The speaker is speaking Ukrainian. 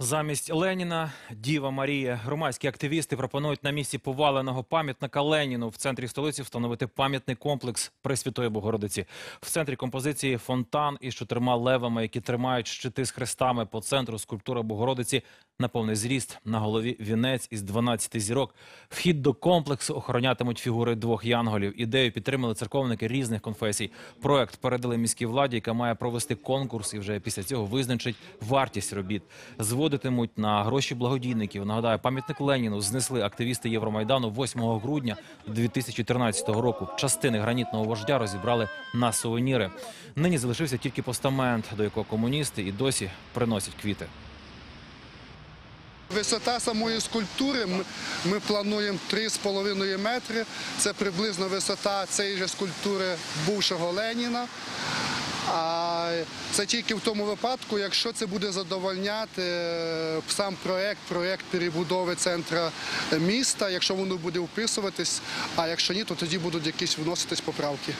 Замість Леніна Діва Марія. Громадські активісти пропонують на місці поваленого пам'ятника Леніну в центрі столиці встановити пам'ятний комплекс Пресвятої Богородиці. В центрі композиції фонтан із чотирма левами, які тримають щити з хрестами. По центру скульптура Богородиці на повний зріст. На голові вінець із 12 зірок. Вхід до комплексу охоронятимуть фігури двох янголів. Ідею підтримали церковники різних конфесій. Проект передали міській владі, яка має провести конкурс і вже після цього визначить вартість робіт. Зводитимуть на гроші благодійників. Нагадаю, пам'ятник Леніну знесли активісти Євромайдану 8 грудня 2013 року. Частини гранітного вождя розібрали на сувеніри. Нині залишився тільки постамент, до якого комуністи і досі приносять квіти. Висота самої скульптури ми, плануємо 3,5 метри. Це приблизно висота цієї скульптури бувшого Леніна. А це тільки в тому випадку, якщо це буде задовольняти е, сам проект, проект перебудови центра міста, якщо воно буде вписуватись, а якщо ні, то тоді будуть якісь вноситись поправки.